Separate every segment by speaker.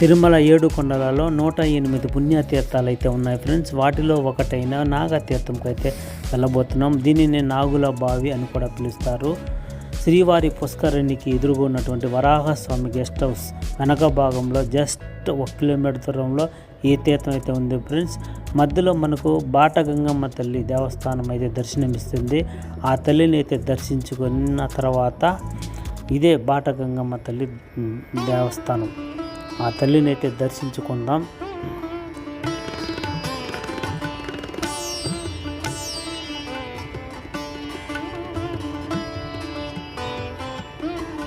Speaker 1: తిరుమల ఏడు కొండలలో నూట ఎనిమిది పుణ్యతీర్థాలు అయితే ఉన్నాయి ఫ్రెండ్స్. వాటిలో ఒకటైన నాగతీర్థంకి అయితే వెళ్ళబోతున్నాం. దీనిని నాగుల బావి అని కూడా పిలుస్తారు. శ్రీవారి పుష్కరిణికి ఎదురుగా ఉన్నటువంటి వరాహస్వామి గెస్ట్ హౌస్ వెనక భాగంలో జస్ట్ ఒక కిలోమీటర్ దూరంలో ఈ తీర్థం అయితే ఉంది ఫ్రెండ్స్. మధ్యలో మనకు బాట గంగమ్మ తల్లి దేవస్థానం అయితే దర్శనమిస్తుంది. ఆ తల్లిని అయితే దర్శించుకున్న తర్వాత ఇదే బాట గంగమ్మ తల్లి దేవస్థానం. ఆ తల్లిని అయితే దర్శించుకుందాం.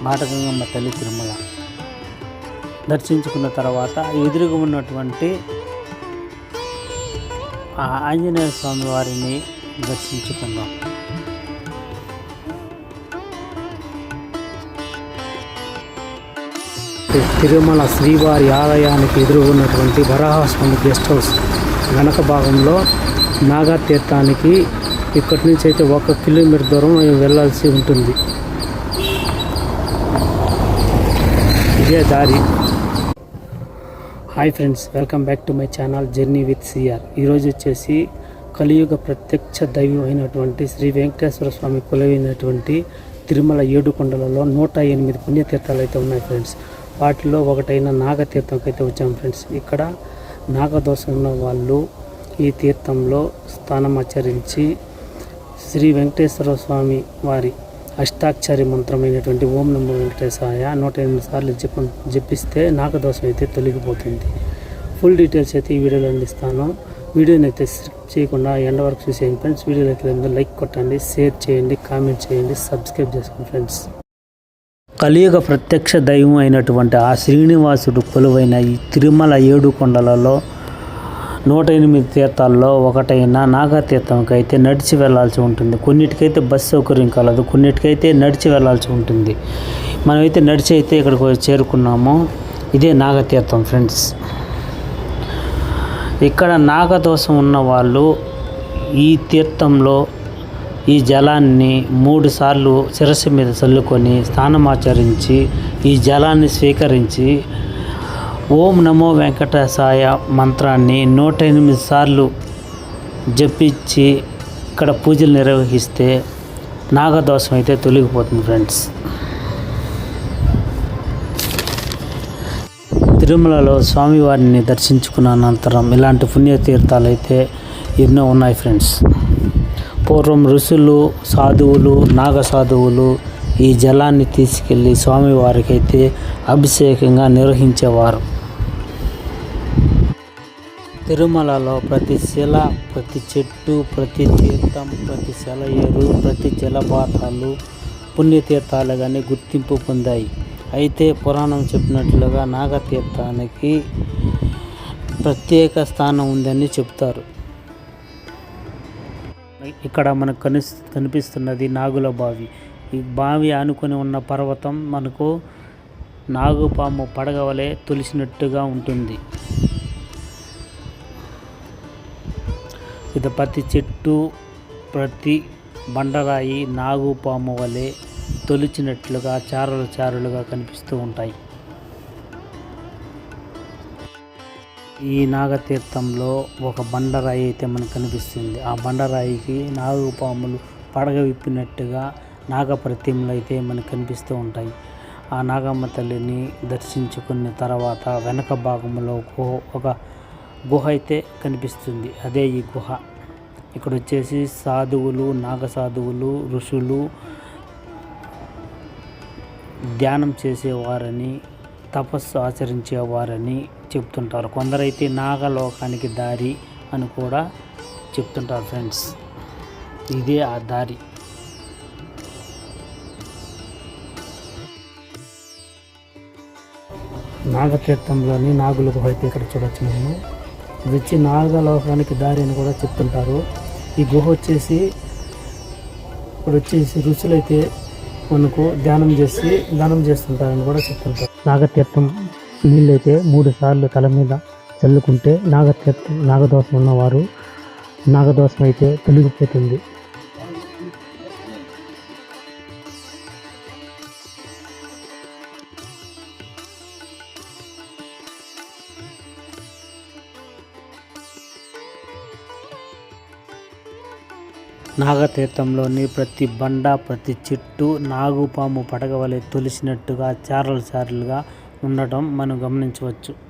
Speaker 1: బాటగంగమ్మ తల్లి తిరుమల. దర్శించుకున్న తర్వాత ఎదురుగా ఉన్నటువంటి ఆ ఆంజనేయ స్వామి వారిని దర్శించుకుందాం. తిరుమల శ్రీవారి ఆలయానికి ఎదురు ఉన్నటువంటి వరాహస్వామి గెస్ట్ హౌస్ వెనక భాగంలో నాగా తీర్థానికి ఇక్కడి నుంచి అయితే ఒక కిలోమీటర్ దూరం వెళ్ళాల్సి ఉంటుంది. ఇదే దారి. Hi friends welcome back to my channel journey with CR. ఈరోజు వచ్చేసి కలియుగ ప్రత్యక్ష దైవం అయినటువంటి శ్రీ వెంకటేశ్వర స్వామి కొలవైనటువంటి తిరుమల ఏడుకొండలలో నూట ఎనిమిది పుణ్యతీర్థాలు అయితే ఉన్నాయి ఫ్రెండ్స్. వాటిలో ఒకటైన నాగతీర్థంకైతే వచ్చాము వచ్చాం ఫ్రెండ్స్. ఇక్కడ నాగదోషం ఉన్న వాళ్ళు ఈ తీర్థంలో స్థానం ఆచరించి శ్రీ వెంకటేశ్వర స్వామి వారి అష్టాక్షరి మంత్రమైనటువంటి ఓం నమో వెంకటేశాయ నూట ఎనిమిది సార్లు జపం జపిస్తే నాగదోషం అయితే తొలగిపోతుంది. ఫుల్ డీటెయిల్స్ అయితే ఈ వీడియోలో అందిస్తాను. వీడియోని అయితే స్క్రిప్ చేయకుండా ఎండ వరకు చూసేయండి ఫ్రెండ్స్. వీడియోలో అయితే లైక్ కొట్టండి షేర్ చేయండి కామెంట్ చేయండి సబ్స్క్రైబ్ చేసుకోండి ఫ్రెండ్స్. కలియుగ ప్రత్యక్ష దైవం అయినటువంటి ఆ శ్రీనివాసుడు కొలువైన ఈ తిరుమల ఏడు కొండలలో నూట ఎనిమిది తీర్థాల్లో ఒకటైన నాగతీర్థంకి అయితే నడిచి వెళ్ళాల్సి ఉంటుంది. కొన్నిటికైతే బస్ సౌకర్యం కలదు కొన్నిటికైతే నడిచి వెళ్ళాల్సి ఉంటుంది. మనమైతే నడిచి అయితే ఇక్కడికి చేరుకున్నాము. ఇదే నాగతీర్థం ఫ్రెండ్స్. ఇక్కడ నాగదోషం ఉన్న వాళ్ళు ఈ తీర్థంలో ఈ జలాన్ని మూడు సార్లు శిరస్సు మీద చల్లుకొని స్నానమాచరించి ఈ జలాన్ని స్వీకరించి ఓం నమో వెంకటేశాయ మంత్రాన్ని నూట ఎనిమిది సార్లు జపించి ఇక్కడ పూజలు నిర్వహిస్తే నాగదోషం అయితే తొలగిపోతుంది ఫ్రెండ్స్. తిరుమలలో స్వామివారిని దర్శించుకున్న అనంతరం ఇలాంటి పుణ్యతీర్థాలు అయితే ఎన్నో ఉన్నాయి ఫ్రెండ్స్. పూర్వం ఋషులు సాధువులు నాగ సాధువులు ఈ జలాన్ని తీసుకెళ్ళి స్వామివారికి అయితే అభిషేకంగా నిర్వహించేవారు. తిరుమలలో ప్రతి శిల ప్రతి చెట్టు ప్రతి తీర్థం ప్రతి సెలయేరు ప్రతి జలపాతాలు పుణ్యతీర్థాలు కానీ గుర్తింపు పొందాయి. అయితే పురాణం చెప్పినట్లుగా నాగతీర్థానికి ప్రత్యేక స్థానం ఉందని చెప్తారు ఇక్కడ మనకు కని కనిపిస్తున్నది నాగుల బావి. ఈ బావి ఆనుకొని ఉన్న పర్వతం మనకు నాగుపాము పడగవలే తులిసినట్టుగా ఉంటుంది. ఇది ప్రతి చెట్టు ప్రతి బండరాయి నాగుపాము వలె తొలిచినట్లుగా చారలు చారులుగా కనిపిస్తూ ఉంటాయి. ఈ నాగతీర్థంలో ఒక బండరాయి అయితే మనకు కనిపిస్తుంది. ఆ బండరాయికి నాగుపాములు పడగ విప్పినట్టుగా నాగప్రతిమలు అయితే మనకు కనిపిస్తూ ఉంటాయి. ఆ నాగమ్మ తల్లిని దర్శించుకున్న తర్వాత వెనక భాగంలో ఒక గుహ అయితే కనిపిస్తుంది. అదే ఈ గుహ. ఇక్కడ వచ్చేసి సాధువులు నాగ సాధువులు ఋషులు ధ్యానం చేసేవారని తపస్సు ఆచరించేవారని చెప్తుంటారు. కొందరైతే నాగలోకానికి దారి అని కూడా చెప్తుంటారు ఫ్రెండ్స్. ఇదే ఆ దారి. నాగతీర్థంలోని నాగుల గుహ అయితే ఇక్కడ చూడొచ్చు మేము ఇది వచ్చి నాగలోకానికి దారి అని కూడా చెప్తుంటారు. ఈ గుహ వచ్చేసి ఇప్పుడు వచ్చేసి రుచులైతే మనకు ధ్యానం చేసి ధ్యానం చేస్తుంటారని కూడా చెప్తుంటారు. నాగతీర్థం నీళ్ళైతే మూడు సార్లు తల మీద చల్లుకుంటే నాగ నాగదోషం ఉన్నవారు నాగదోషం అయితే తొలగిపోతుంది. నాగతీర్థంలోని ప్రతి బండ ప్రతి చెట్టు నాగుపాము పడగ వలె తొలిసినట్టుగా చారలు చారలుగా ఉండటం మనం గమనించవచ్చు.